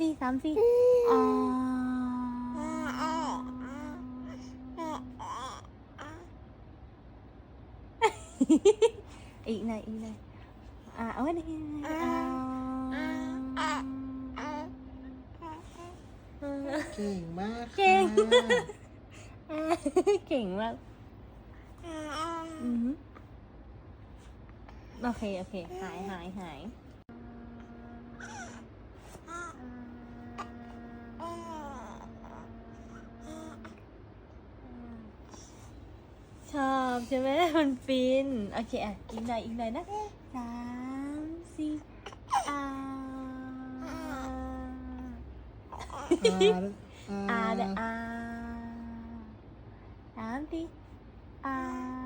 สิสามสิอ่าอีกหน่อยอีกหน่อยอ่าเอาไว้ดิอ่าเก่งมากเก่งค่ะเก่งมากอือหือโอเค โอเค หายหายหายช อบใช่ไหมมันฟิน โอเคอะอีกหน่อยอีกหน่อยนะสามสี่อ่าอาอาเดอาสามสี่อา